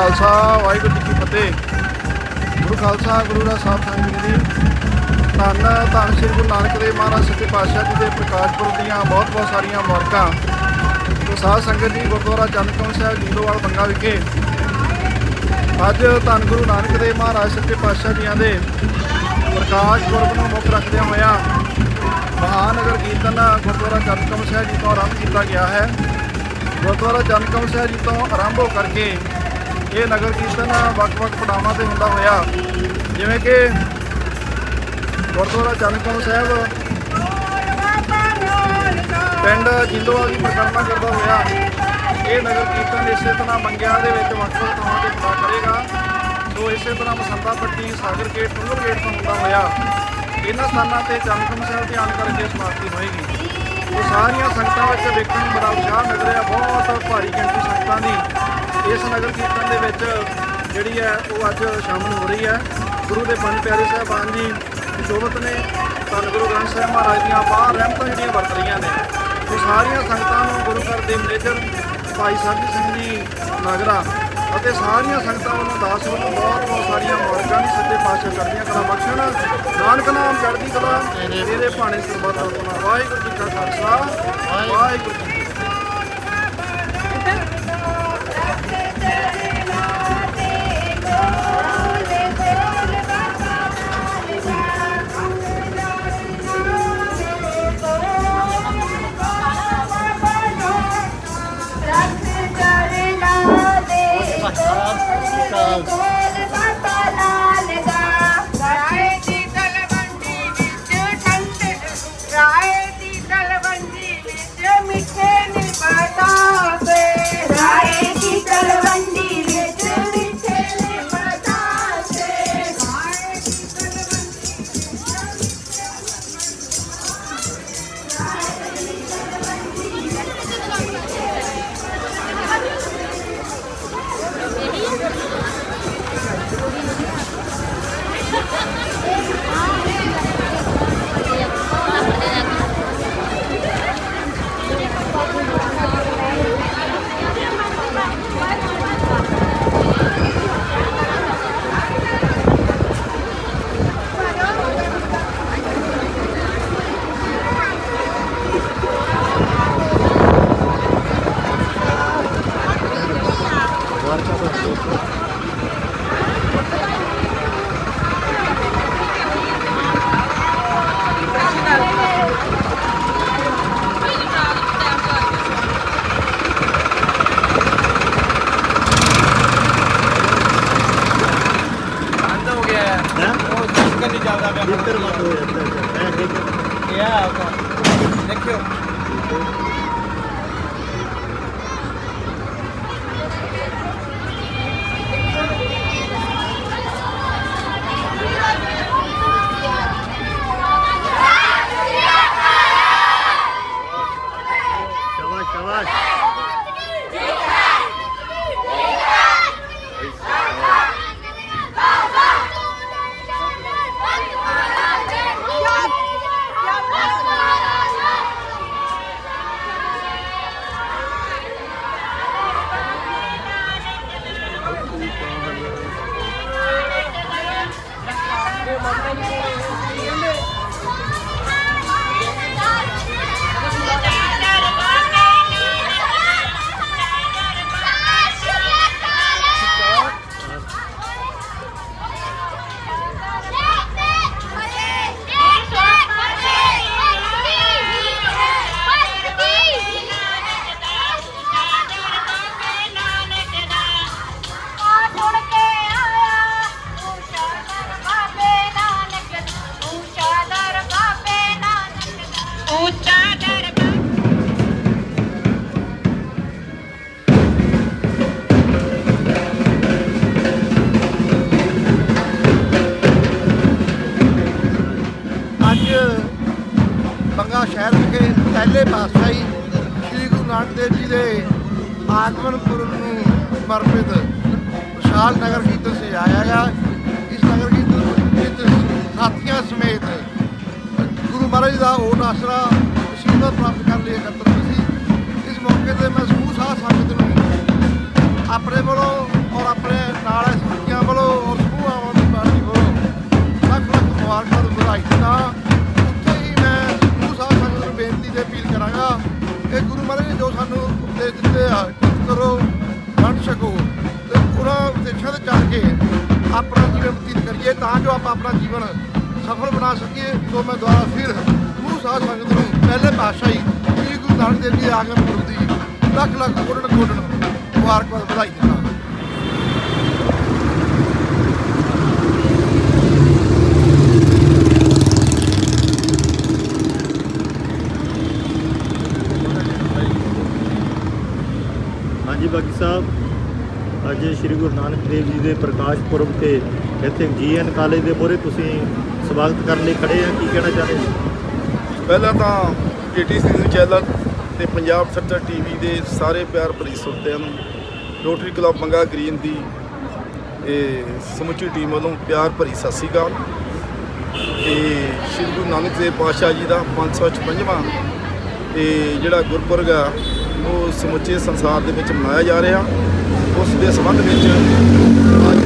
ਖਾਲਸਾ, ਵਾਹਿਗੁਰੂ ਜੀ ਕੀ ਫਤਿਹ। ਗੁਰੂ ਖਾਲਸਾ, ਗੁਰੂ ਦਾ ਸਾਹਿਬ ਸੰਗਤ ਜੀ ਧੰਨ ਧੰਨ ਸ੍ਰੀ ਗੁਰੂ ਨਾਨਕ ਦੇਵ ਮਹਾਰਾਜ ਸੱਚੇ ਪਾਤਸ਼ਾਹ ਜੀ ਦੇ ਪ੍ਰਕਾਸ਼ ਪੁਰਬ ਦੀਆਂ ਬਹੁਤ ਬਹੁਤ ਸਾਰੀਆਂ ਮੁਬਾਰਕਾਂ। ਤੇ ਸਾਧ ਸੰਗਤ ਜੀ, ਗੁਰਦੁਆਰਾ ਚੰਦਕੌਣ ਸਾਹਿਬ ਜੀਲੋਵਾਲ ਬੰਗਾ ਵਿਖੇ। ਅੱਜ ਧੰਨ ਗੁਰੂ ਨਾਨਕ ਦੇਵ ਮਹਾਰਾਜ ਸੱਚੇ ਪਾਤਸ਼ਾਹ ਜੀਆਂ ਦੇ ਪ੍ਰਕਾਸ਼ ਪੁਰਬ ਨੂੰ ਮੁੱਖ ਰੱਖਦਿਆਂ ਹੋਇਆ ਮਹਾਨਗਰ ਕੀਰਤਨ ਗੁਰਦੁਆਰਾ ਚੰਦਕੌਣ ਸਾਹਿਬ ਜੀ ਤੋਂ ਆਰੰਭ ਕੀਤਾ ਗਿਆ ਹੈ। ਗੁਰਦੁਆਰਾ ਜਨਕਮ ਸਾਹਿਬ ਜੀ ਤੋਂ ਆਰੰਭ ਹੋ ਕਰਕੇ ਇਹ ਨਗਰ ਕੀਰਤਨ ਵੱਖ-ਵੱਖ ਪੜਾਵਾਂ ਤੇ ਹੁੰਦਾ ਹੋਇਆ। ਜਿਵੇਂ ਕਿ ਗੁਰਦੁਆਰਾ ਜਨਕਮ ਸਾਹਿਬ, ਪਿੰਡ ਜਿੰਦੋਵਾਲ ਦੀ ਪਰਿਕਰਮਾ ਕਰਦਾ ਹੋਇਆ। ਇਹ ਨਗਰ ਕੀਰਤਨ ਇਸੇ ਤਰ੍ਹਾਂ ਮੰਗਿਆ ਦੇ ਵਿੱਚ ਵੱਖ-ਵੱਖ ਥਾਵਾਂ ਤੇ ਪੜਾ ਕਰੇਗਾ। ਸੋ ਇਸੇ ਤਰ੍ਹਾਂ ਮਸੰਦਾ ਪੱਟੀ, ਸਾਗਰ ਗੇਟ ਟੁੰਗਰ ਗੇਟ ਤੋਂ ਹੁੰਦਾ ਹੋਇਆ। ਇਹਨਾਂ ਸਥਾਨਾਂ ਤੇ ਜਨਕਮ ਸਾਹਿਬ ਤੇ ਆਣ ਕਰਕੇ ਸਮਾਪਤੀ ਹੋਏਗੀ। ਉਹ ਸਾਰੀਆਂ ਸੰਗਤਾਂ ਵਿੱਚ ਵੇਖਣ ਨੂੰ ਬੜਾ ਉਤਸ਼ਾਹ ਮਿਲ ਰਿਹਾ ਬਹੁਤ ਭਾਰੀ ਗਿਣਤੀ ਸੰਗਤਾਂ ਦੀ। ਇਸ ਨਗਰ ਕੀਰਤਨ ਦੇ ਵਿੱਚ ਜਿਹੜੀ ਹੈ ਉਹ ਅੱਜ ਸ਼ਾਮਲ ਹੋ ਰਹੀ ਹੈ। ਗੁਰੂ ਦੇ ਪੰਜ ਪਿਆਰੇ ਸਾਹਿਬਾਨ ਜੀ ਸ਼ੋਭਤ ਨੇ, ਧੰਨ ਗੁਰੂ ਗ੍ਰੰਥ ਸਾਹਿਬ ਮਹਾਰਾਜ ਦੀਆਂ ਬਾਹਰ ਰਹਿਮਤਾਂ ਜਿਹੜੀਆਂ ਵਰਤ ਰਹੀਆਂ ਨੇ, ਉਹ ਸਾਰੀਆਂ ਸੰਗਤਾਂ ਨੂੰ ਗੁਰੂ ਘਰ ਦੇ ਮੈਨੇਜਰ ਭਾਈ ਸਾਹਿਬ ਸਿੰਘ ਜੀ, ਨਾਗਰਾ ਅਤੇ ਸਾਰੀਆਂ ਸੰਗਤਾਂ ਵੱਲੋਂ ਦਾਸ ਵੱਲੋਂ ਬਹੁਤ ਬਹੁਤ ਸਾਰੀਆਂ ਮੁਬਾਰਕਾਂ ਵੀ ਸੱਚੇ ਪਾਤਸ਼ਾਹ ਕਰਦੀਆਂ ਕਲਾ ਬਖਸ਼ਣ। ਨਾਨਕ ਨਾਮ ਚੜ੍ਹਦੀ ਕਲਾ ਇਹਦੇ ਭਾਣੇ ਸਰਬੱਤ ਆਪਣਾ ਵਾਹਿਗੁਰੂ ਜੀ ਕਾ ਖਾਲਸਾ, ਵਾਹਿਗੁਰੂ ਪਿਆ ਹੋ ਜਾਂਦਾ ਹੈ ਇਹ ਆ ਦੇਖਿਓ। ਪਹਿਲੇ ਪਾਤਸ਼ਾਹੀ ਸ੍ਰੀ ਗੁਰੂ ਨਾਨਕ ਦੇਵ ਜੀ ਦੇ ਆਗਮਨ ਪੁਰਬ ਨੂੰ ਸਮਰਪਿਤ ਵਿਸ਼ਾਲ ਨਗਰ ਕੀਰਤਨ ਸਜਾਇਆ ਗਿਆ। ਇਸ ਨਗਰ ਕੀਰਤਨ ਵਿੱਚ ਸਾਥੀਆਂ ਸਮੇਤ ਗੁਰੂ ਮਹਾਰਾਜ ਦਾ ਓਟ ਆਸਰਾ ਅਸ਼ੀਰਵਾਦ ਪ੍ਰਾਪਤ ਕਰਨ ਲਈ ਇਕੱਤਰ ਹੋਏ ਸੀ। ਇਸ ਮੌਕੇ ਤੇ ਮੈਂ ਸਮੂਹ ਸਾਧ ਸੰਗਤ ਨੂੰ ਆਪਣੇ ਵੱਲੋਂ ਔਰ ਆਪਣੇ ਨਾਲ ਦੇ ਸਾਥੀਆਂ ਵੱਲੋਂ ਔਰ ਸਮੂਹ ਆਮ ਆਦਮੀ ਪਾਰਟੀ ਵੱਲੋਂ ਲੱਖ ਲੱਖ ਮੁਬਾਰਕਾਂ ਤੇ ਵਧਾਈ ਦਿੰਦਾ ਬੇਨਤੀ ਕਰਾਂਗਾ। ਕਿ ਗੁਰੂ ਮਹਾਰਾਜ ਨੇ ਜੋ ਸਾਨੂੰ ਉਪਦੇਸ਼ ਦਿੱਤੇ ਆ ਕਰੋ, ਵੰਡ ਸਕੋ। ਤੇ ਉਹਨਾਂ ਉਪਦੇਸ਼ਾਂ ਤੇ ਚੱਲ ਕੇ ਆਪਣਾ ਜੀਵਨ ਬਤੀਤ ਕਰੀਏ, ਤਾਂ ਜੋ ਆਪਾਂ ਆਪਣਾ ਜੀਵਨ ਸਫਲ ਬਣਾ ਸਕੀਏ। ਸੋ ਮੈਂ ਦੁਆਰਾ ਫਿਰ ਗੁਰੂ ਸਾਹਿਬ ਸੰਗਤ ਨੂੰ ਪਹਿਲੇ ਪਾਤਸ਼ਾਹੀ ਸ੍ਰੀ ਗੁਰੂ ਨਾਨਕ ਦੇਵ ਜੀ ਦੇ ਆਗਮਨ ਪੁਰਬ ਦੀ ਲੱਖ ਲੱਖ ਕੋਟਣ ਕੋਟਣ ਮੁਬਾਰਕਬਾਦ ਵਧਾਈ ਦਿੰਦਾ ਹਾਂਜੀ ਬਾਗੀ ਸਾਹਿਬ, ਅੱਜ ਸ੍ਰੀ ਗੁਰੂ ਨਾਨਕ ਦੇਵ ਜੀ ਦੇ ਪ੍ਰਕਾਸ਼ ਪੁਰਬ ਤੇ ਇੱਥੇ ਜੀਐਨ ਕਾਲਜ ਦੇ ਮੂਹਰੇ ਤੁਸੀਂ ਸਵਾਗਤ ਕਰਨ ਲਈ ਖੜੇ ਆ, ਕੀ ਕਹਿਣਾ ਚਾਹੁੰਦੇ ਜੀ ਪਹਿਲਾਂ ਤਾਂ ਏਟੀਸੀ ਨਿਊਜ਼ ਚੈਨਲ ਤੇ ਪੰਜਾਬ ਸੱਚਾ ਟੀਵੀ ਦੇ ਸਾਰੇ ਪਿਆਰ ਭਰੀ ਸਰੋਤਿਆਂ ਨੂੰ ਰੋਟਰੀ ਕਲੱਬ ਮੰਗਾ ਗ੍ਰੀਨ ਦੀ ਇਹ ਸਮੁੱਚੀ ਟੀਮ ਵੱਲੋਂ ਪਿਆਰ ਭਰੀ ਸਤਿ ਸ੍ਰੀ ਅਕਾਲ। ਤੇ ਸ਼੍ਰੀ ਗੁਰੂ ਨਾਨਕ ਦੇਵ ਪਾਤਸ਼ਾਹ ਜੀ ਦਾ 556ਵਾਂ ਇਹ ਜਿਹੜਾ ਗੁਰਪੁਰਬ ਆ ਉਹ ਸਮੁੱਚੇ ਸੰਸਾਰ ਦੇ ਵਿੱਚ ਮਨਾਇਆ ਜਾ ਰਿਹਾ। ਉਸ ਦੇ ਸੰਬੰਧ ਵਿੱਚ ਅੱਜ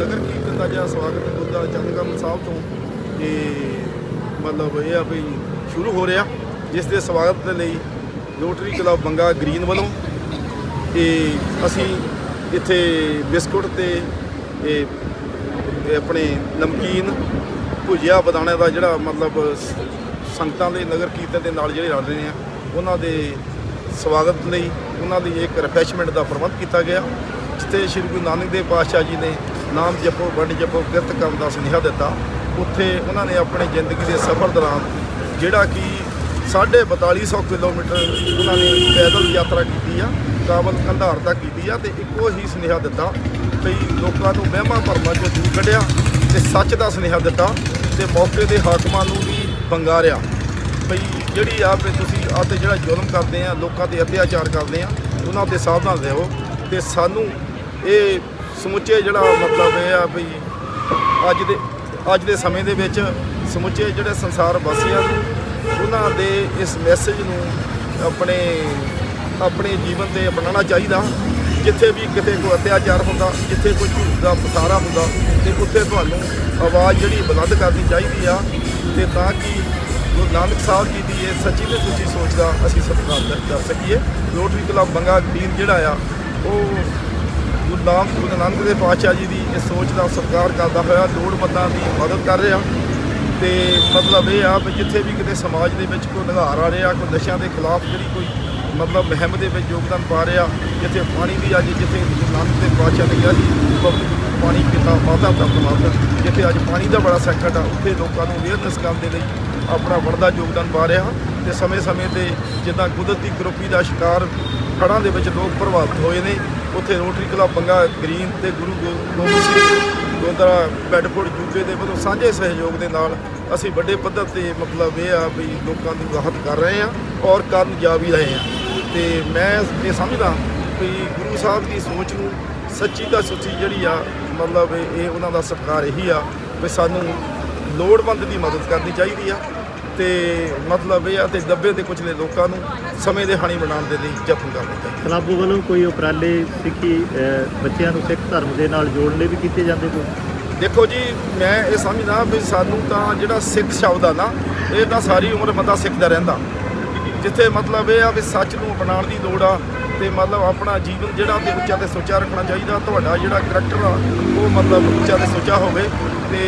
ਨਗਰ ਕੀਰਤਨ ਦਾ ਜਿਹੜਾ ਸਵਾਗਤ ਗੁਰਦਾ ਚੰਦਗਮ ਸਾਹਿਬ ਤੋਂ ਇਹ ਮਤਲਬ ਇਹ ਆ ਵੀ ਸ਼ੁਰੂ ਹੋ ਰਿਹਾ। ਜਿਸ ਦੇ ਸਵਾਗਤ ਦੇ ਲਈ ਰੋਟਰੀ ਕਲੱਬ ਬੰਗਾ ਗ੍ਰੀਨ ਵੱਲੋਂ ਇਹ ਅਸੀਂ ਇੱਥੇ ਬਿਸਕੁਟ ਤੇ ਇਹ ਆਪਣੇ ਨਮਕੀਨ ਭੁਜੀਆ ਬਦਾਣੇ ਦਾ ਜਿਹੜਾ ਮਤਲਬ ਸੰਗਤਾਂ ਦੇ ਨਗਰ ਕੀਰਤਨ ਦੇ ਨਾਲ ਜਿਹੜੇ ਰਲ ਰਹੇ ਆ। ਉਹਨਾਂ ਦੇ ਸਵਾਗਤ ਲਈ ਉਹਨਾਂ ਦੀ ਇੱਕ ਰਿਫਰੈਸ਼ਮੈਂਟ ਦਾ ਪ੍ਰਬੰਧ ਕੀਤਾ ਗਿਆ, ਜਿੱਥੇ ਸ਼੍ਰੀ ਗੁਰੂ ਨਾਨਕ ਦੇਵ ਪਾਤਸ਼ਾਹ ਜੀ ਨੇ ਨਾਮ ਜਪੋ, ਵੰਡ ਜਪੋ, ਕਿਰਤ ਕਰਨ ਦਾ ਸੁਨੇਹਾ ਦਿੱਤਾ। ਉੱਥੇ ਉਹਨਾਂ ਨੇ ਆਪਣੀ ਜ਼ਿੰਦਗੀ ਦੇ ਸਫ਼ਰ ਦੌਰਾਨ ਜਿਹੜਾ ਕਿ 4250 ਕਿਲੋਮੀਟਰ ਉਹਨਾਂ ਨੇ ਪੈਦਲ ਯਾਤਰਾ ਕੀਤੀ ਆ, ਕਾਬਲ ਕੰਧਾਰ ਤੱਕ ਕੀਤੀ ਆ ਤੇ ਇੱਕੋ ਹੀ ਸੁਨੇਹਾ ਦਿੱਤਾ ਵੀ ਲੋਕਾਂ ਨੂੰ ਵਹਿਮਾਂ ਭਰਮਾਂ ਚੋਂ ਦੂਰ ਕੱਢਿਆ ਤੇ ਸੱਚ ਦਾ ਸੁਨੇਹਾ ਦਿੱਤਾ ਤੇ ਮੌਕੇ ਦੇ ਹਾਕਮਾਂ ਨੂੰ ਵੀ ਬੰਗਾਰਿਆ ਭਈ ਜਿਹੜੀ ਆ ਵੀ ਤੁਸੀਂ ਆ ਤੇ ਜਿਹੜਾ ਜ਼ੁਲਮ ਕਰਦੇ ਆ, ਲੋਕਾਂ ਤੇ ਅਤਿਆਚਾਰ ਕਰਦੇ ਆ, ਉਹਨਾਂ ਤੇ ਸਾਵਧਾਨ ਰਹੋ ਤੇ ਸਾਨੂੰ ਇਹ ਸਮੁੱਚੇ ਜਿਹੜਾ ਮਤਲਬ ਇਹ ਆ ਵੀ ਅੱਜ ਦੇ ਅੱਜ ਦੇ ਸਮੇਂ ਦੇ ਵਿੱਚ ਸਮੁੱਚੇ ਜਿਹੜੇ ਸੰਸਾਰ ਵਾਸੀਆਂ ਉਹਨਾਂ ਦੇ ਇਸ ਮੈਸੇਜ ਨੂੰ ਆਪਣੇ ਆਪਣੇ ਜੀਵਨ ਤੇ ਅਪਣਾਉਣਾ ਚਾਹੀਦਾ। ਜਿੱਥੇ ਵੀ ਕਿਤੇ ਕੋਈ ਅਤਿਆਚਾਰ ਹੁੰਦਾ, ਜਿੱਥੇ ਕੋਈ ਝੂਠ ਦਾ ਪਸਾਰਾ ਹੁੰਦਾ, ਤੇ ਉੱਥੇ ਤੁਹਾਨੂੰ ਆਵਾਜ਼ ਜਿਹੜੀ ਬੁਲੰਦ ਕਰਨੀ ਚਾਹੀਦੀ ਆ, ਤੇ ਤਾਂ ਕਿ ਗੁਰੂ ਨਾਨਕ ਸਾਹਿਬ ਜੀ ਦੀ ਇਹ ਸੱਚੀ ਤੇ ਸੁੱਚੀ ਸੋਚ ਦਾ ਅਸੀਂ ਸਤਿਕਾਰ ਕਰ- ਕਰ ਸਕੀਏ। ਰੋਟਰੀ ਕਲੱਬ ਬੰਗਾ ਗ੍ਰੀਨ ਜਿਹੜਾ ਆ, ਉਹ ਗੁਰੂ ਨਾਨਕ ਗੁਰੂ ਨਾਨਕ ਦੇ ਪਾਤਸ਼ਾਹ ਜੀ ਦੀ ਇਸ ਸੋਚ ਦਾ ਸਤਿਕਾਰ ਕਰਦਾ ਹੋਇਆ, ਲੋੜਵੰਦਾਂ ਦੀ ਮਦਦ ਕਰ ਰਿਹਾ। ਤੇ ਮਤਲਬ ਇਹ ਆ ਵੀ ਜਿੱਥੇ ਵੀ ਕਿਤੇ ਸਮਾਜ ਦੇ ਵਿੱਚ ਕੋਈ ਨਿਘਾਰ ਆ ਰਿਹਾ, ਕੋਈ ਨਸ਼ਿਆਂ ਦੇ ਖਿਲਾਫ ਜਿਹੜੀ ਕੋਈ ਮਤਲਬ ਮੁਹਿੰਮ ਦੇ ਵਿੱਚ ਯੋਗਦਾਨ ਪਾ ਰਿਹਾ, ਜਿੱਥੇ ਪਾਣੀ ਦੀ ਅੱਜ ਜਿੱਥੇ ਗੁਰੂ ਨਾਨਕ ਦੇ ਪਾਤਸ਼ਾਹ ਨੇ ਕਿਹਾ ਜੀ ਪਬਲਿਕ ਪਾਣੀ ਪਿਤਾ ਮਾਤਾ ਦਾ ਪ੍ਰਮਾਤਮਾ ਜਿੱਥੇ ਅੱਜ ਪਾਣੀ ਦਾ ਬੜਾ ਸੰਕਟ ਆ, ਉੱਥੇ ਲੋਕਾਂ ਨੂੰ ਅਵੇਅਰਨੈਸ ਕਰਨ ਦੇ ਲਈ ਆਪਣਾ ਵੱਡਾ ਯੋਗਦਾਨ ਪਾ ਰਿਹਾ ਤੇ ਸਮੇਂ-ਸਮੇਂ ਤੇ ਜਿੱਦਾਂ ਕੁਦਰਤੀ ਕਰੋਪੀ ਦਾ ਸ਼ਿਕਾਰ ਹੜ੍ਹਾਂ ਦੇ ਵਿੱਚ ਲੋਕ ਪ੍ਰਭਾਵਿਤ ਹੋਏ ਨੇ, ਉੱਥੇ ਰੋਟਰੀ ਕਲੱਬ ਬੰਗਾ ਗ੍ਰੀਨ ਤੇ ਗੁਰੂ ਗੋ- ਗੋਬਿੰਦ ਸਿੰਘ ਗੁਰਦੁਆਰਾ ਬੈਡਫੋਰਡ ਯੂਕੇ ਦੇ ਵੱਲੋਂ ਸਾਂਝੇ ਸਹਿਯੋਗ ਦੇ ਨਾਲ ਅਸੀਂ ਵੱਡੇ ਪੱਧਰ ਤੇ ਮਤਲਬ ਇਹ ਆ ਵੀ ਲੋਕਾਂ ਦੀ ਰਾਹਤ ਕਰ ਰਹੇ ਆ ਔਰ ਕਰਨ ਜਾ ਵੀ ਰਹੇ ਆ ਤੇ ਮੈਂ ਇਹ ਸਮਝਦਾ ਵੀ ਗੁਰੂ ਸਾਹਿਬ ਦੀ ਸੋਚ ਨੂੰ ਸੱਚੀ ਦਾ ਸੱਚੀ ਜਿਹੜੀ ਆ, ਮਤਲਬ ਇਹ ਉਹਨਾਂ ਦਾ ਸਤਿਕਾਰ ਇਹੀ ਆ ਵੀ ਸਾਨੂੰ ਲੋੜਵੰਦ ਦੀ ਮਦਦ ਕਰਨੀ ਚਾਹੀਦੀ ਆ। ਤੇ ਮਤਲਬ ਇਹ ਆ ਤੇ ਦੱਬੇ ਤੇ ਕੁਚਲੇ ਲੋਕਾਂ ਨੂੰ ਸਮੇਂ ਦੇ ਹਾਣੀ ਬਣਾਉਣ ਦੇ ਲਈ ਯਤਨ ਕਰਨਾ ਚਾਹੀਦਾ। ਕਲੱਬ ਵੱਲੋਂ ਕੋਈ ਉਪਰਾਲੇ ਸਿੱਖੀ ਬੱਚਿਆਂ ਨੂੰ ਸਿੱਖ ਧਰਮ ਦੇ ਨਾਲ ਜੋੜਨ ਲਈ ਵੀ ਕੀਤੇ ਜਾਂਦੇ ਕੋਈ? ਦੇਖੋ ਜੀ ਮੈਂ ਇਹ ਸਮਝਦਾ ਵੀ ਸਾਨੂੰ ਤਾਂ ਜਿਹੜਾ ਸਿੱਖ ਸ਼ਬਦ ਆ ਨਾ ਇਹ ਤਾਂ ਸਾਰੀ ਉਮਰ ਬੰਦਾ ਸਿੱਖਦਾ ਰਹਿੰਦਾ। ਜਿੱਥੇ ਮਤਲਬ ਇਹ ਆ ਵੀ ਸੱਚ ਨੂੰ ਅਪਣਾਉਣ ਦੀ ਲੋੜ ਆ ਤੇ ਮਤਲਬ ਆਪਣਾ ਜੀਵਨ ਜਿਹੜਾ ਤੇ ਉੱਚਾ ਤੇ ਸੁੱਚਾ ਰੱਖਣਾ ਚਾਹੀਦਾ, ਤੁਹਾਡਾ ਜਿਹੜਾ ਕਰੈਕਟਰ ਆ, ਉਹ ਮਤਲਬ ਉੱਚਾ ਤੇ ਸੁੱਚਾ ਹੋਵੇ ਤੇ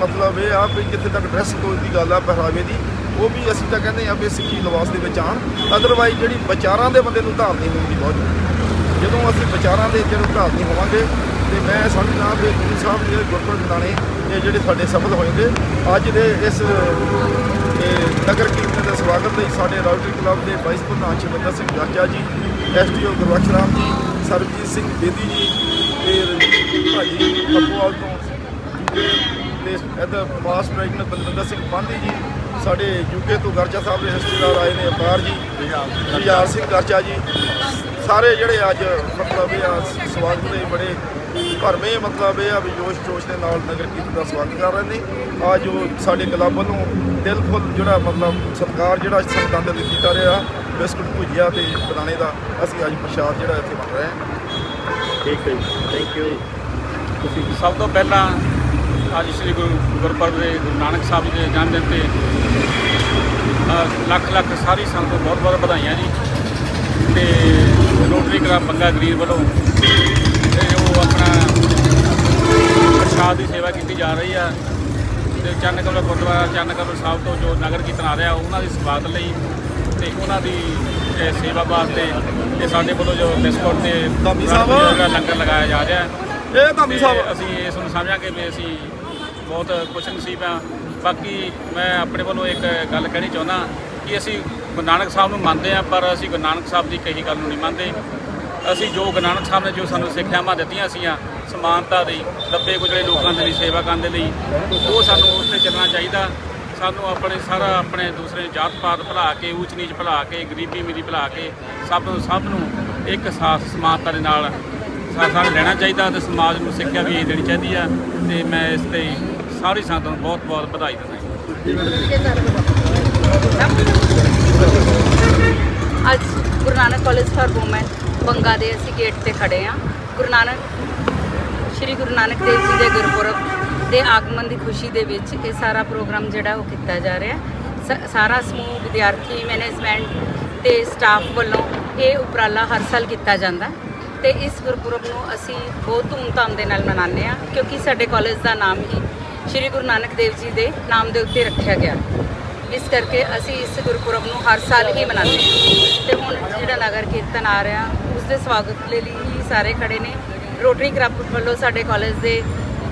ਮਤਲਬ ਇਹ ਆ ਵੀ ਜਿੱਥੇ ਤੱਕ ਡਰੈਸ ਕੋਡ ਦੀ ਗੱਲ ਆ, ਪਹਿਰਾਵੇ ਦੀ, ਉਹ ਵੀ ਅਸੀਂ ਤਾਂ ਕਹਿੰਦੇ ਆ ਵੀ ਸਿੱਖੀ ਲਿਬਾਸ ਦੇ ਵਿੱਚ ਆਣ ਅਦਰਵਾਈਜ਼ ਜਿਹੜੀ ਵਿਚਾਰਾਂ ਦੇ ਬੰਦੇ ਨੂੰ ਧਾਰਨੀ ਹੋਣ ਬਹੁਤ ਜ਼ਰੂਰੀ ਜਦੋਂ ਅਸੀਂ ਵਿਚਾਰਾਂ ਦੇ ਜਦੋਂ ਧਾਰਨੀ ਹੋਵਾਂਗੇ, ਤੇ ਮੈਂ ਸਮਝਦਾ ਵੀ ਗੁਰੂ ਸਾਹਿਬ ਦੇ ਗੁਰਪੁਰਬ ਦਾਣੇ ਇਹ ਜਿਹੜੇ ਸਾਡੇ ਸਫਲ ਹੋਣਗੇ ਅੱਜ ਦੇ ਇਸ ਨਗਰ ਕੀਰਤਨ ਦੇ ਸਵਾਗਤ ਲਈ ਸਾਡੇ ਰੋਟਰੀ ਕਲੱਬ ਦੇ ਵਾਈਸ ਪ੍ਰਧਾਨ ਸ਼ਿਵਿੰਦਰ ਸਿੰਘ ਗਾਚਾ ਜੀ ਐਸਟੀਓ ਗੁਰਬਖਸ਼ ਰਾਮ ਜੀ ਸਰਬਜੀਤ ਸਿੰਘ ਬੇਦੀ ਜੀ ਤੇ ਭਾਜੀ ਪੱਪੂਵਾਲ ਤੋਂ ਯੂਕੇ ਤੇ ਇਹਦਾ ਪਾਸ ਪ੍ਰੈਜ਼ੀਡੈਂਟ ਬਲਵਿੰਦਰ ਸਿੰਘ ਪਾਂਧੀ ਜੀ, ਸਾਡੇ ਯੂਕੇ ਤੋਂ ਗਰਚਾ ਸਾਹਿਬ ਦੇ ਰਿਸ਼ਤੇਦਾਰ ਆਏ ਨੇ ਅਪਾਰ ਜੀ ਜੁਝਾਰ ਸਿੰਘ ਗਰਚਾ ਜੀ। ਸਾਰੇ ਜਿਹੜੇ ਅੱਜ ਮਤਲਬ ਇਹ ਆ, ਸਵਾਗਤ ਦੇ ਬੜੇ ਭਰਵੇਂ ਮਤਲਬ ਇਹ ਆ ਵੀ ਜੋਸ਼ ਜੋਸ਼ ਦੇ ਨਾਲ ਨਗਰ ਕੀਰਤਨ ਦਾ ਸਵਾਗਤ ਕਰ ਰਹੇ ਨੇ। ਆ ਜੋ ਸਾਡੇ ਕਲੱਬ ਵੱਲੋਂ ਦਿਲ ਖੁੱਲ ਜਿਹੜਾ ਮਤਲਬ ਸਤਿਕਾਰ ਜਿਹੜਾ ਸੰਗਤਾਂ ਦੇ ਲਈ ਕੀਤਾ ਰਿਹਾ। ਬਿਸਕੁਟ ਭੁਜੀਆ ਤੇ ਬਦਾਣੇ ਦਾ ਅਸੀਂ ਅੱਜ ਪ੍ਰਸ਼ਾਦ ਜਿਹੜਾ ਇੱਥੇ ਵੰਡ ਰਹੇ ਹਾਂ। ਠੀਕ ਹੈ ਥੈਂਕ ਯੂ ਤੁਸੀਂ ਸਭ ਤੋਂ ਪਹਿਲਾਂ ਅੱਜ ਸ੍ਰੀ ਗੁਰੂ ਗੁਰਪੁਰਬ ਦੇ ਗੁਰੂ ਨਾਨਕ ਸਾਹਿਬ ਜੀ ਦੇ ਜਨਮ ਦਿਨ ਤੇ ਲੱਖ ਲੱਖ ਸਾਰੀ ਸੰਗਤ ਨੂੰ ਬਹੁਤ ਬਹੁਤ ਵਧਾਈਆਂ ਜੀ। ਤੇ ਰੋਟਰੀ ਕਲੱਬ ਬੰਗਾ ਗਰੀਬ ਵੱਲੋਂ ਇਹ ਉਹ ਆਪਣਾ ਪ੍ਰਸ਼ਾਦ ਦੀ ਸੇਵਾ ਕੀਤੀ ਜਾ ਰਹੀ ਆ। ਤੇ ਚੰਨ ਕਮਲ ਗੁਰਦੁਆਰਾ, ਚੰਨ ਕਮਲ ਸਾਹਿਬ ਤੋਂ ਜੋ ਨਗਰ ਕੀਰਤਨ ਆ ਰਿਹਾ, ਉਹਨਾਂ ਦੀ ਸਵਾਗਤ ਲਈ ਤੇ ਉਹਨਾਂ ਦੀ ਇਹ ਸੇਵਾ ਵਾਸਤੇ ਇਹ ਸਾਡੇ ਵੱਲੋਂ ਜੋ ਬਿਸਕੁਟ ਤੇ ਧਾਮੀ ਸਾਹਿਬ। ਲੰਗਰ ਲਗਾਇਆ ਜਾ ਰਿਹਾ ਹੈ। ਇਹ ਧਾਮੀ ਸਾਹਿਬ। ਅਸੀਂ ਇਸ ਨੂੰ ਸਮਝਾਂਗੇ ਵੀ ਅਸੀਂ ਬਹੁਤ ਖੁਸ਼ ਨਸੀਬ ਹਾਂ। ਬਾਕੀ ਮੈਂ ਆਪਣੇ ਵੱਲੋਂ ਇੱਕ ਗੱਲ ਕਹਿਣੀ ਚਾਹੁੰਦਾ ਕਿ ਅਸੀਂ ਗੁਰੂ ਨਾਨਕ ਸਾਹਿਬ ਨੂੰ ਮੰਨਦੇ ਹਾਂ ਪਰ ਅਸੀਂ ਗੁਰੂ ਨਾਨਕ ਸਾਹਿਬ ਦੀ ਕਹੀ ਗੱਲ ਨੂੰ ਨਹੀਂ ਮੰਨਦੇ। ਅਸੀਂ ਜੋ ਗੁਰੂ ਨਾਨਕ ਸਾਹਿਬ ਨੇ ਜੋ ਸਾਨੂੰ ਸਿੱਖਿਆਵਾਂ ਦਿੱਤੀਆਂ ਸੀਆਂ ਸਮਾਨਤਾ ਦੀ ਦੱਬੇ ਕੁਚਲੇ ਲੋਕਾਂ ਦੇ ਲਈ ਸੇਵਾ ਕਰਨ ਦੇ ਲਈ ਉਹ ਸਾਨੂੰ ਉਸ ਤੇ ਚੱਲਣਾ ਚਾਹੀਦਾ। ਸਾਨੂੰ ਆਪਣੇ ਸਾਰਾ ਆਪਣੇ ਦੂਸਰੇ ਜਾਤ ਪਾਤ ਭੁਲਾ ਕੇ ਊਚ ਨੀਚ ਭੁਲਾ ਕੇ ਗਰੀਬੀ ਮਿਲੀ ਭੁਲਾ ਕੇ ਸਭ ਸਭ ਨੂੰ ਇੱਕ ਸਾਥ ਸਮਾਨਤਾ ਦੇ ਨਾਲ ਸਾ- ਸਾਨੂੰ ਲੈਣਾ ਚਾਹੀਦਾ ਤੇ ਸਮਾਜ ਨੂੰ ਸਿੱਖਿਆ ਵੀ ਇਹ ਦੇਣੀ ਚਾਹੀਦੀ ਆ ਤੇ ਮੈਂ ਇਸ ਤੇ ਸਾਰੀ ਸੰਗਤ ਨੂੰ ਬਹੁਤ ਬਹੁਤ ਵਧਾਈ ਦਿੰਦਾ ਅੱਜ Guru Nanak college for women Banga ਦੇ ਅਸੀਂ ਗੇਟ ਤੇ ਖੜੇ ਹਾਂ। ਗੁਰੂ ਨਾਨਕ ਸ਼੍ਰੀ ਗੁਰੂ ਨਾਨਕ ਦੇਵ ਜੀ ਦੇ ਗੁਰਪੁਰਬ ਦੇ ਆਗਮਨ ਦੀ ਖੁਸ਼ੀ ਦੇ ਵਿੱਚ ਇਹ ਸਾਰਾ ਪ੍ਰੋਗਰਾਮ ਜਿਹੜਾ ਉਹ ਕੀਤਾ ਜਾ ਰਿਹਾ ਹੈ। ਸ- ਸਾਰਾ ਸਮੂਹ ਵਿਦਿਆਰਥੀ, ਮੈਨੇਜਮੈਂਟ ਤੇ ਸਟਾਫ ਵੱਲੋਂ ਇਹ ਉਪਰਾਲਾ ਹਰ ਸਾਲ ਕੀਤਾ ਜਾਂਦਾ ਹੈ ਤੇ ਇਸ ਗੁਰਪੁਰਬ ਨੂੰ ਅਸੀਂ ਬਹੁਤ ਧੂਮਧਾਮ ਦੇ ਨਾਲ ਮਨਾਉਂਦੇ ਹਾਂ ਕਿਉਂਕਿ ਸਾਡੇ ਕਾਲਜ ਦਾ ਨਾਮ ਹੀ ਸ਼੍ਰੀ ਗੁਰੂ ਨਾਨਕ ਦੇਵ ਜੀ ਦੇ ਨਾਮ ਦੇ ਉੱਤੇ ਰੱਖਿਆ ਗਿਆ। ਇਸ ਕਰਕੇ ਅਸੀਂ ਇਸ ਗੁਰਪੁਰਬ ਨੂੰ ਹਰ ਸਾਲ ਹੀ ਮਨਾਉਂਦੇ ਹਾਂ। ਤੇ ਹੁਣ ਜਿਹੜਾ ਨਗਰ ਕੀਰਤਨ ਆ ਰਿਹਾ ਉਸ ਦੇ ਸਵਾਗਤ ਲਈ ਹੀ ਸਾਰੇ ਖੜੇ ਨੇ। ਰੋਟਰੀ ਕਲੱਬ ਵੱਲੋਂ ਸਾਡੇ ਕਾਲਜ ਦੇ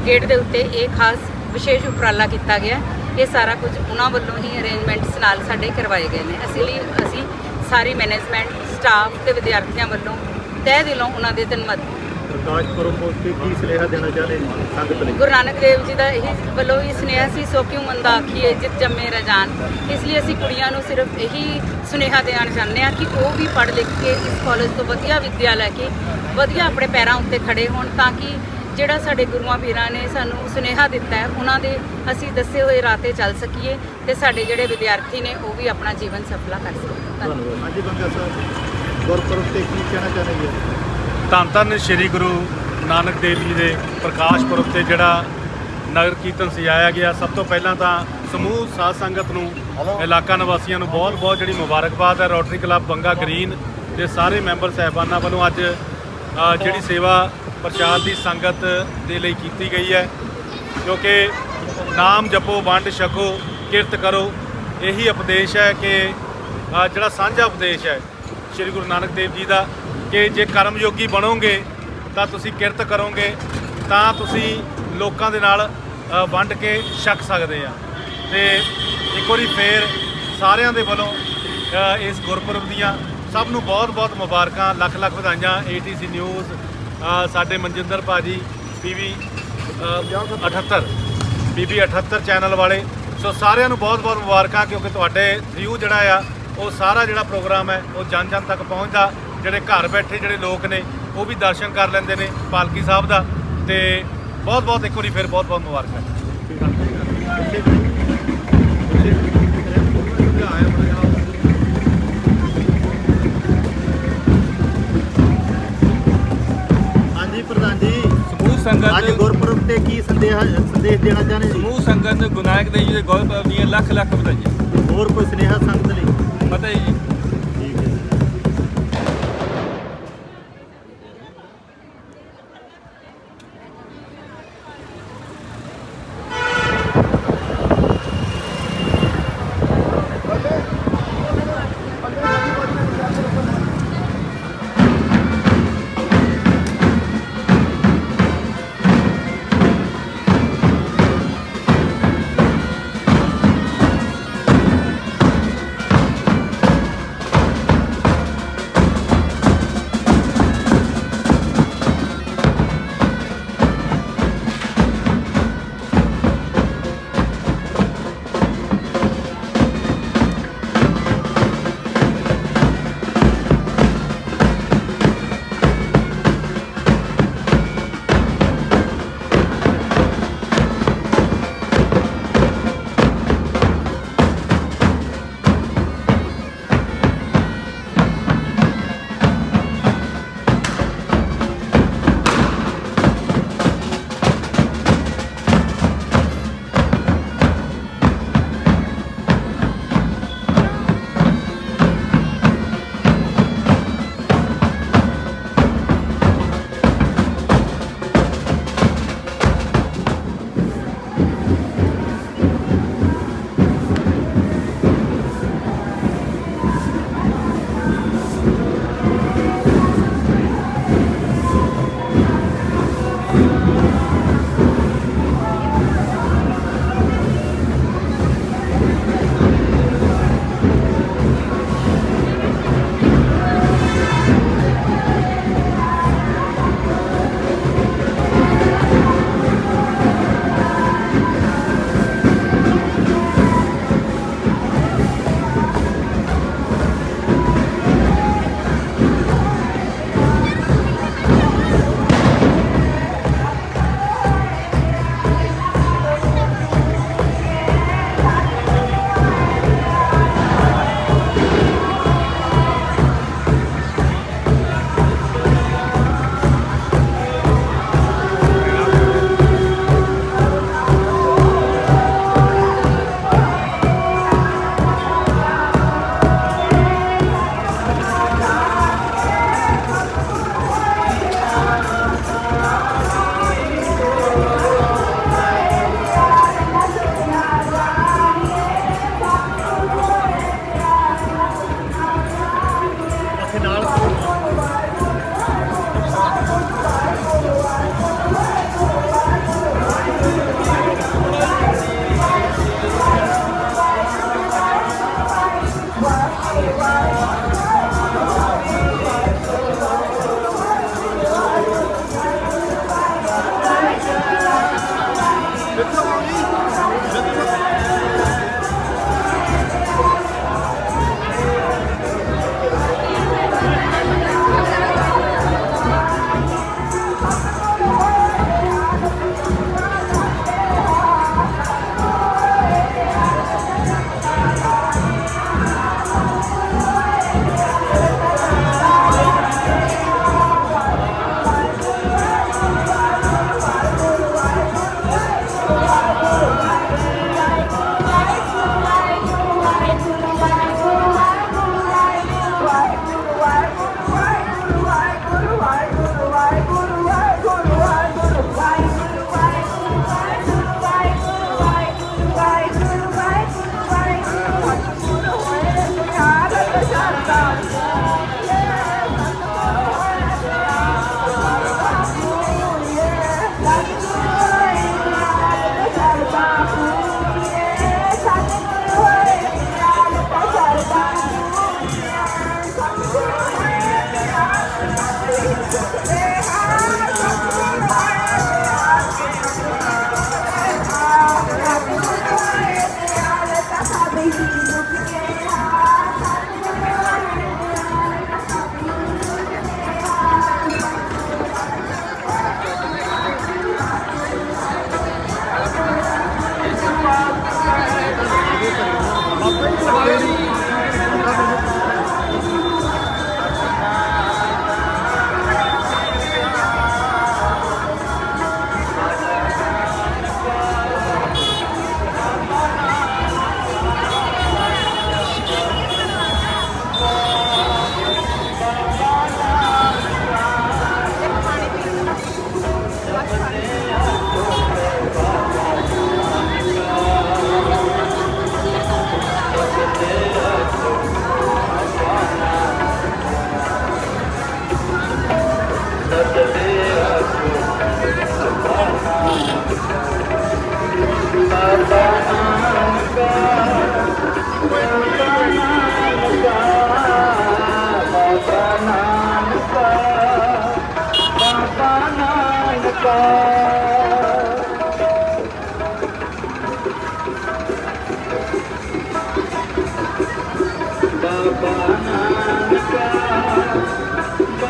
ਗੇਟ ਦੇ ਉੱਤੇ ਇਹ ਖਾਸ ਵਿਸ਼ੇਸ਼ ਉਪਰਾਲਾ ਕੀਤਾ ਗਿਆ। ਇਹ ਸਾਰਾ ਕੁਝ ਉਹਨਾਂ ਵੱਲੋਂ ਹੀ ਅਰੇਂਜਮੈਂਟਸ ਨਾਲ ਸਾਡੇ ਕਰਵਾਏ ਗਏ ਨੇ। ਅਸੀਂ ਲਈ ਅਸੀਂ ਸਾਰੀ ਮੈਨੇਜਮੈਂਟ ਸਟਾਫ ਤੇ ਵਿਦਿਆਰਥੀਆਂ ਵੱਲੋਂ ਤਹਿ ਦਿਲੋਂ ਉਹਨਾਂ ਦੇ ਧੰਨਵਾਦ। ਪ੍ਰਕਾਸ਼ ਪੁਰਬ ਉੱਤੇ ਕੀ ਸੁਨੇਹਾ ਦੇਣਾ ਚਾਹੁੰਦੇ ਜੀ ਸੰਗਤ ਲਈ। ਗੁਰੂ ਨਾਨਕ ਦੇਵ ਜੀ ਦਾ ਇਹ ਵੱਲੋਂ ਹੀ ਸੁਨੇਹਾ ਸੀ ਸੋ ਕਿਉ ਮੰਦਾ ਆਖੀਏ ਜਿਤ ਜੰਮੇ ਰਜਾਨ ਇਸ ਲਈ ਅਸੀਂ ਕੁੜੀਆਂ ਨੂੰ ਸਿਰਫ ਇਹੀ ਸੁਨੇਹਾ ਦੇਣਾ ਚਾਹੁੰਦੇ ਹਾਂ ਕਿ ਉਹ ਵੀ ਪੜ੍ਹ ਲਿਖ ਕੇ ਇਸ ਕਾਲਜ ਤੋਂ ਵਧੀਆ ਵਿੱਦਿਆ ਲੈ ਕੇ ਵਧੀਆ ਆਪਣੇ ਪੈਰਾਂ ਉੱਤੇ ਖੜੇ ਹੋਣ ਤਾਂ ਕਿ ਜਿਹੜਾ ਸਾਡੇ ਗੁਰੂਆਂ ਪੀਰਾਂ ਨੇ ਸਾਨੂੰ ਸੁਨੇਹਾ ਦਿੱਤਾ ਹੈ ਉਹਨਾਂ ਦੇ ਅਸੀਂ ਦੱਸੇ ਹੋਏ ਰਾਹ ਤੇ ਚੱਲ ਸਕੀਏ ਤੇ ਸਾਡੇ ਜਿਹੜੇ ਵਿਦਿਆਰਥੀ ਨੇ ਉਹ ਵੀ ਆਪਣਾ ਜੀਵਨ ਸਫਲਾ ਕਰ ਸਕਣ। ਧੰਨਵਾਦ। ਹਾਂਜੀ ਬੰਗਾ ਸਾਹਿਬ ਗੁਰਪੁਰਬ ਤੇ ਕੀ ਕਹਿਣਾ ਚਾਹੁੰਦੇ ਧੰਨ ਸ੍ਰੀ ਗੁਰੂ ਨਾਨਕ ਦੇਵ ਜੀ ਦੇ ਪ੍ਰਕਾਸ਼ ਪੁਰਬ ਤੇ ਜਿਹੜਾ ਨਗਰ ਕੀਰਤਨ ਸਜਾਇਆ ਗਿਆ ਸਭ ਤੋਂ ਪਹਿਲਾਂ ਤਾਂ ਸਮੂਹ ਸਾਧ ਸੰਗਤ ਨੂੰ ਇਲਾਕਾ ਨਿਵਾਸੀਆਂ ਨੂੰ ਬਹੁਤ ਬਹੁਤ ਜਿਹੜੀ ਮੁਬਾਰਕਬਾਦ ਹੈ ਰੋਟਰੀ ਕਲੱਬ ਬੰਗਾ ਗ੍ਰੀਨ ਦੇ ਸਾਰੇ ਮੈਂਬਰ ਸਹਿਬਾਨਾਂ ਵੱਲੋਂ ਅੱਜ ਜਿਹੜੀ ਸੇਵਾ ਪ੍ਰਸ਼ਾਦ ਦੀ ਸੰਗਤ ਦੇ ਲਈ ਕੀਤੀ ਗਈ ਹੈ ਕਿਉਂਕਿ ਨਾਮ ਜਪੋ, ਵੰਡ ਛਕੋ, ਕਿਰਤ ਕਰੋ, ਇਹੀ ਉਪਦੇਸ਼ ਹੈ ਕਿ ਜਿਹੜਾ ਸਾਂਝਾ ਉਪਦੇਸ਼ ਹੈ ਸ੍ਰੀ ਗੁਰੂ ਨਾਨਕ ਦੇਵ ਜੀ ਦਾ, ਕਿ ਜੇ ਕਰਮ ਯੋਗੀ ਬਣੋਗੇ, ਤਾਂ ਤੁਸੀਂ ਕਿਰਤ ਕਰੋਗੇ, ਤਾਂ ਤੁਸੀਂ ਲੋਕਾਂ ਦੇ ਨਾਲ ਵੰਡ ਕੇ ਛਕ ਸਕਦੇ ਆ। ਤੇ ਇੱਕ ਵਾਰੀ ਫੇਰ ਸਾਰਿਆਂ ਦੇ ਵੱਲੋਂ ਇਸ ਗੁਰਪੁਰਬ ਦੀਆਂ ਸਭ ਨੂੰ ਬਹੁਤ-ਬਹੁਤ ਮੁਬਾਰਕਾਂ ਲੱਖ ਲੱਖ ਵਧਾਈਆਂ ATC ਨਿਊਜ਼ ਸਾਡੇ ਮਨਜਿੰਦਰ ਭਾਜੀ, ਪੀਵੀ 78 ਬੀਬੀ 78 ਚੈਨਲ ਵਾਲੇ। ਸੋ ਸਾਰਿਆਂ ਨੂੰ ਬਹੁਤ-ਬਹੁਤ ਮੁਬਾਰਕਾਂ, ਕਿਉਂਕਿ ਤੁਹਾਡੇ ਥਰੂ ਜਿਹੜਾ ਆ, ਉਹ ਸਾਰਾ ਜਿਹੜਾ ਪ੍ਰੋਗਰਾਮ ਹੈ, ਉਹ ਜਨ ਜਨ ਤੱਕ ਪਹੁੰਚਦਾ। ਜਿਹੜੇ ਘਰ ਬੈਠੇ ਜਿਹੜੇ ਲੋਕ ਨੇ, ਉਹ ਵੀ ਦਰਸ਼ਨ ਕਰ ਲੈਂਦੇ ਨੇ ਪਾਲਕੀ ਸਾਹਿਬ ਦਾ। ਤੇ ਬਹੁਤ-ਬਹੁਤ ਇੱਕ ਵਾਰੀ ਫਿਰ ਬਹੁਤ-ਬਹੁਤ ਮੁਬਾਰਕਾਂ। ਪ੍ਰਧਾਨ ਜੀ ਸਮੂਹ ਅੱਜ ਸੰਗਤ ਗੁਰਪੁਰਬ ਤੇ ਕੀ ਸੰਦੇਸ਼ ਸੰਦੇਸ਼ ਦੇਣਾ ਚਾਹੁੰਦੇ ਜੀ? ਸਮੂਹ ਸੰਗਤ ਨੂੰ ਗੁਰੂ ਨਾਨਕ ਦੇਵ ਜੀ ਦੇ ਗੁਰਪੁਰਬ ਦੀਆਂ ਲੱਖ ਲੱਖ ਵਧਾਈਆਂ। ਹੋਰ ਕੋਈ ਸੁਨੇਹਾ ਸੰਗਤ ਲਈ? ਪਤਾ ਜੀ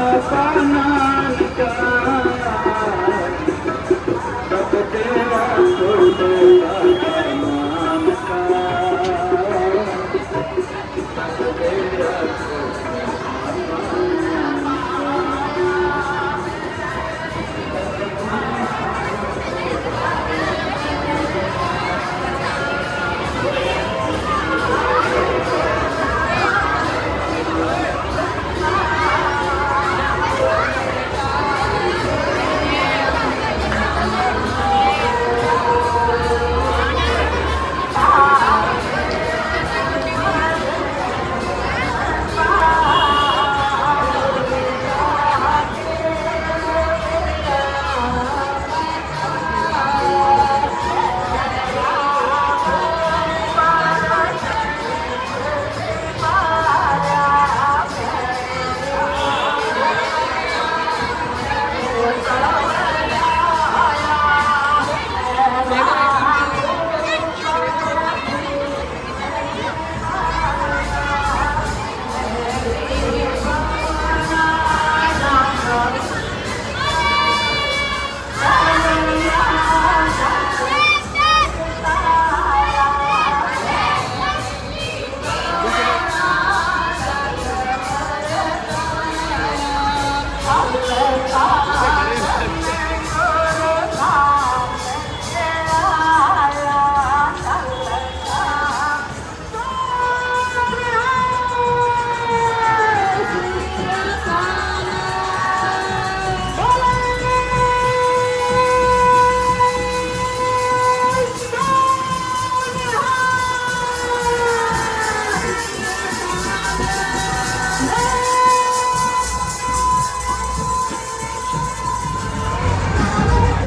Bye.